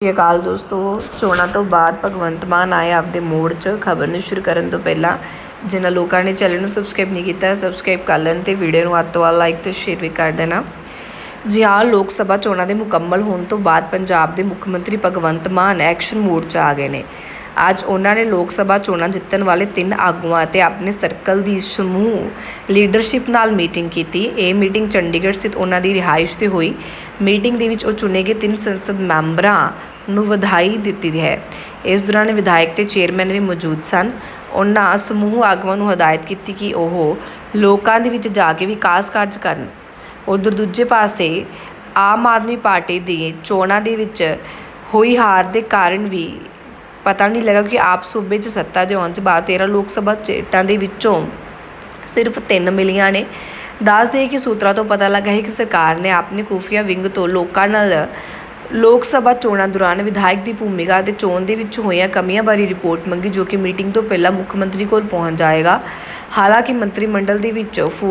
ਸਤਿ ਸ਼੍ਰੀ ਅਕਾਲ ਦੋਸਤੋ। ਚੋਣਾਂ ਤੋਂ ਬਾਅਦ ਭਗਵੰਤ ਮਾਨ ਆਏ ਆਪਦੇ ਮੋੜ 'ਚ। ਖਬਰ ਨੂੰ ਸ਼ੁਰੂ ਕਰਨ ਤੋਂ ਪਹਿਲਾਂ ਜਿਨ੍ਹਾਂ ਲੋਕਾਂ ਨੇ ਚੈਨਲ ਨੂੰ ਸਬਸਕ੍ਰਾਈਬ ਨਹੀਂ ਕੀਤਾ, ਸਬਸਕ੍ਰਾਈਬ ਕਰ ਲੈਣ ਤੇ ਵੀਡੀਓ ਨੂੰ ਅੱਧ ਤੋਂ ਵੱਧ ਲਾਈਕ ਤੇ ਸ਼ੇਅਰ ਵੀ ਕਰ ਦੇਣਾ। ਜੀ ਹਾਂ, ਲੋਕ ਸਭਾ ਚੋਣਾਂ ਦੇ ਮੁਕੰਮਲ ਹੋਣ ਤੋਂ ਬਾਅਦ ਪੰਜਾਬ ਦੇ ਮੁੱਖ ਮੰਤਰੀ ਭਗਵੰਤ ਮਾਨ ਐਕਸ਼ਨ ਮੋਡ 'ਚ ਆ ਗਏ ਨੇ। ਅੱਜ ਉਹਨਾਂ ਨੇ ਲੋਕ ਸਭਾ ਚੋਣਾਂ ਜਿੱਤਣ ਵਾਲੇ ਤਿੰਨ ਆਗੂਆਂ ਅਤੇ ਆਪਣੇ ਸਰਕਲ ਦੀ ਸਮੂਹ ਲੀਡਰਸ਼ਿਪ ਨਾਲ ਮੀਟਿੰਗ ਕੀਤੀ। ਇਹ ਮੀਟਿੰਗ ਚੰਡੀਗੜ੍ਹ ਸਥਿਤ ਉਹਨਾਂ ਦੀ ਰਿਹਾਇਸ਼ ਤੇ ਹੋਈ। ਮੀਟਿੰਗ ਦੇ ਵਿੱਚ ਉਹ ਚੁਣੇ ਗਏ ਤਿੰਨ ਸੰਸਦ ਮੈਂਬਰਾਂ ਨੂੰ ਵਧਾਈ ਦਿੱਤੀ ਹੈ। ਇਸ ਦੌਰਾਨ ਵਿਧਾਇਕ ਤੇ ਚੇਅਰਮੈਨ ਵੀ ਮੌਜੂਦ ਸਨ। ਉਹਨਾਂ ਸਮੂਹ ਆਗੂਆਂ ਨੂੰ ਹਦਾਇਤ ਕੀਤੀ ਕਿ ਉਹ ਲੋਕਾਂ ਦੇ ਵਿੱਚ ਜਾ ਕੇ ਵਿਕਾਸ ਕਾਰਜ ਕਰਨ। ਉਧਰ ਦੂਜੇ ਪਾਸੇ ਆਮ ਆਦਮੀ ਪਾਰਟੀ ਦੀ ਚੋਣਾਂ ਦੇ ਵਿੱਚ ਹੋਈ ਹਾਰ ਦੇ ਕਾਰਨ ਵੀ ਪਤਾ ਨਹੀਂ ਲੱਗਾ ਕਿ ਆਪ ਸੂਬੇ 'ਚ ਸੱਤਾ ਦੇ ਆਉਣ 'ਚ ਬਾਅਦ 13 ਲੋਕ ਸਭਾ ਸੀਟਾਂ ਦੇ ਵਿੱਚੋਂ ਸਿਰਫ ਤਿੰਨ ਮਿਲੀਆਂ ਨੇ। ਦੱਸ ਦੇ ਕਿ ਸੂਤਰਾਂ ਤੋਂ ਪਤਾ ਲੱਗਾ ਹੈ ਕਿ ਸਰਕਾਰ ਨੇ ਆਪਣੇ ਖੂਫੀਆ ਵਿੰਗ ਤੋਂ ਲੋਕਾਂ ਨਾਲ ਲੋਕ ਸਭਾ ਚੋਣਾਂ ਦੌਰਾਨ ਵਿਧਾਇਕ ਦੀ ਭੂਮਿਕਾ ਅਤੇ ਚੋਣ ਦੇ ਵਿੱਚ ਹੋਈਆਂ ਕਮੀਆਂ ਬਾਰੇ ਰਿਪੋਰਟ ਮੰਗੀ ਜੋ ਕਿ ਮੀਟਿੰਗ ਤੋਂ ਪਹਿਲਾਂ ਮੁੱਖ ਮੰਤਰੀ ਕੋਲ ਪਹੁੰਚ ਜਾਏਗਾ। ਹਾਲਾਂਕਿ ਮੰਤਰੀ ਮੰਡਲ ਦੇ ਵਿੱਚ ਫੂਲ